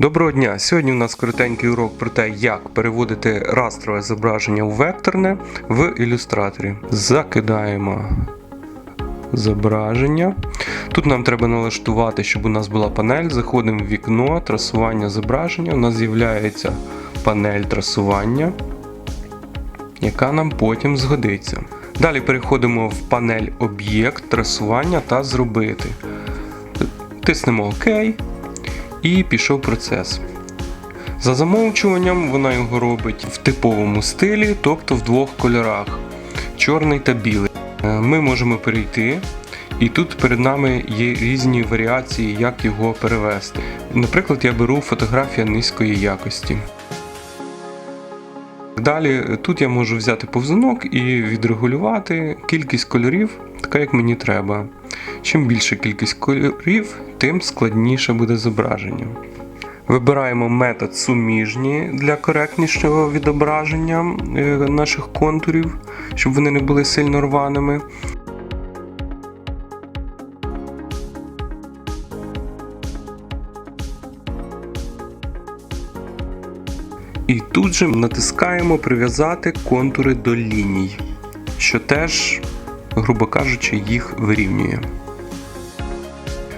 Доброго дня! Сьогодні у нас коротенький урок про те, як переводити растрове зображення у векторне в ілюстраторі. Закидаємо зображення. Тут нам треба налаштувати, щоб у нас була панель. Заходимо в вікно, трасування зображення. У нас з'являється панель трасування, яка нам потім згодиться. Далі переходимо в панель об'єкт, трасування та зробити. Тиснемо ОК і пішов процес. За замовчуванням вона його робить в типовому стилі, тобто в двох кольорах чорний та білий. Е, Ми можемо перейти, і тут перед нами є різні варіації, як його перевести. Наприклад, я беру фотографія низької якості. Далі е, тут я можу взяти повзунок і відрегулювати кількість кольорів, така як мені треба. Чим більша кількість кольорів, тим складніше буде зображення. Вибираємо метод суміжні для коректнішого відображення е, наших контурів, щоб вони не були сильно рваними. І тут же натискаємо прив'язати контури до ліній, що теж, грубо кажучи, їх вирівнює.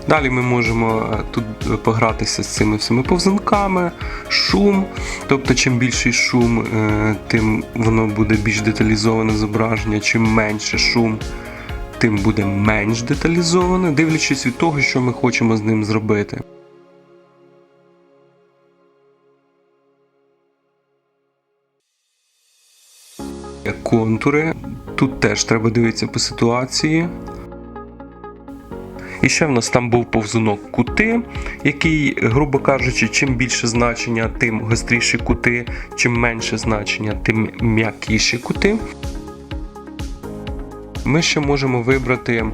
Далі ми можемо е, тут погратися з цими всіми повзунками, шум. Тобто, чим більший шум, е, тим воно буде більш деталізоване зображення, чим менше шум, тим буде менш деталізоване, дивлячись від того, що ми хочемо з ним зробити. Контури. Тут теж треба дивитися по ситуації. І ще в нас там був повзунок кути, який, грубо кажучи, чим більше значення, тим гостріші кути, чим менше значення, тим м'якіші кути. Ми ще можемо вибрати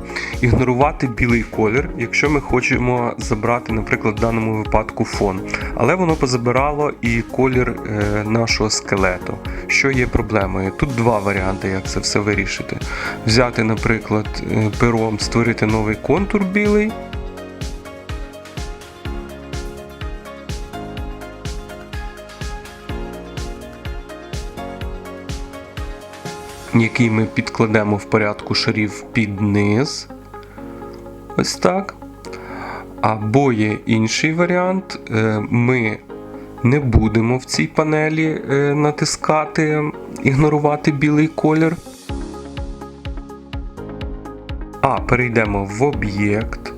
ігнорувати білий колір, якщо ми хочемо забрати, наприклад, в даному випадку фон. Але воно позабирало і колір е, нашого скелету, що є проблемою. Тут два варіанти, як це все вирішити. Взяти, наприклад, е, пером, створити новий контур білий. Який ми підкладемо в порядку шарів під низ. Ось так. Або є інший варіант. Е, Ми не будемо в цій панелі е, натискати, ігнорувати білий колір. А перейдемо в об'єкт,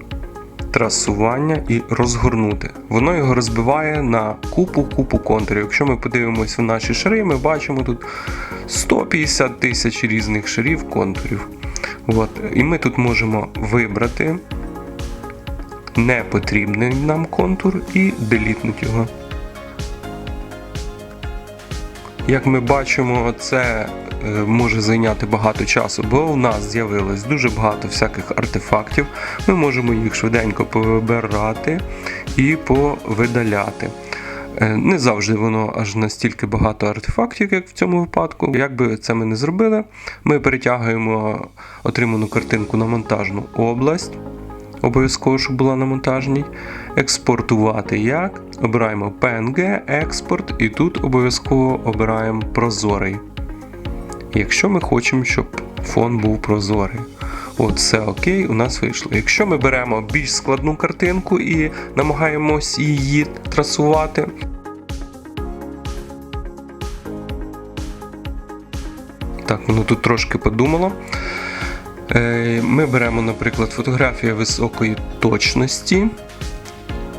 трасування і розгорнути. Воно його розбиває на купу-купу контурів. Якщо ми подивимося в наші шари, ми бачимо тут 150 тисяч різних шарів контурів. От. І ми тут можемо вибрати непотрібний нам контур і делітнути його. Як ми бачимо, це може зайняти багато часу, бо в нас з'явилось дуже багато всяких артефактів. Ми можемо їх швиденько повибирати і повидаляти. Е, Не завжди воно аж настільки багато артефактів, як в цьому випадку. Як би це ми не зробили, ми перетягуємо отриману картинку на монтажну область. Обов'язково, щоб була на монтажній. Експортувати як. Обираємо PNG, експорт, і тут обов'язково обираємо прозорий. Якщо ми хочемо, щоб фон був прозорий. От, все окей, у нас вийшло. Якщо ми беремо більш складну картинку і намагаємось її трасувати. Так, воно тут трошки подумало. Е, Ми беремо, наприклад, фотографія високої точності,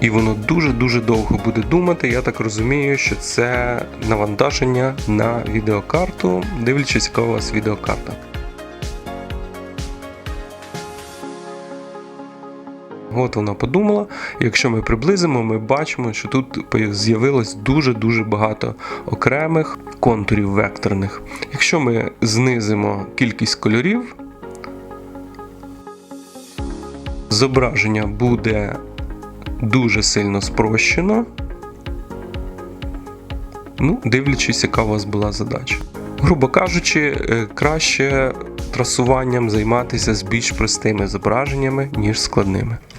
і воно дуже-дуже довго буде думати. Я так розумію, що це навантаження на відеокарту, дивлячись, яка у вас відеокарта. От вона подумала. Якщо ми приблизимо, ми бачимо, що тут з'явилось дуже-дуже багато окремих контурів векторних. Якщо ми знизимо кількість кольорів, зображення буде дуже сильно спрощено. Ну, дивлячись, яка у вас була задача. Грубо кажучи, е, краще трасуванням займатися з більш простими зображеннями, ніж складними.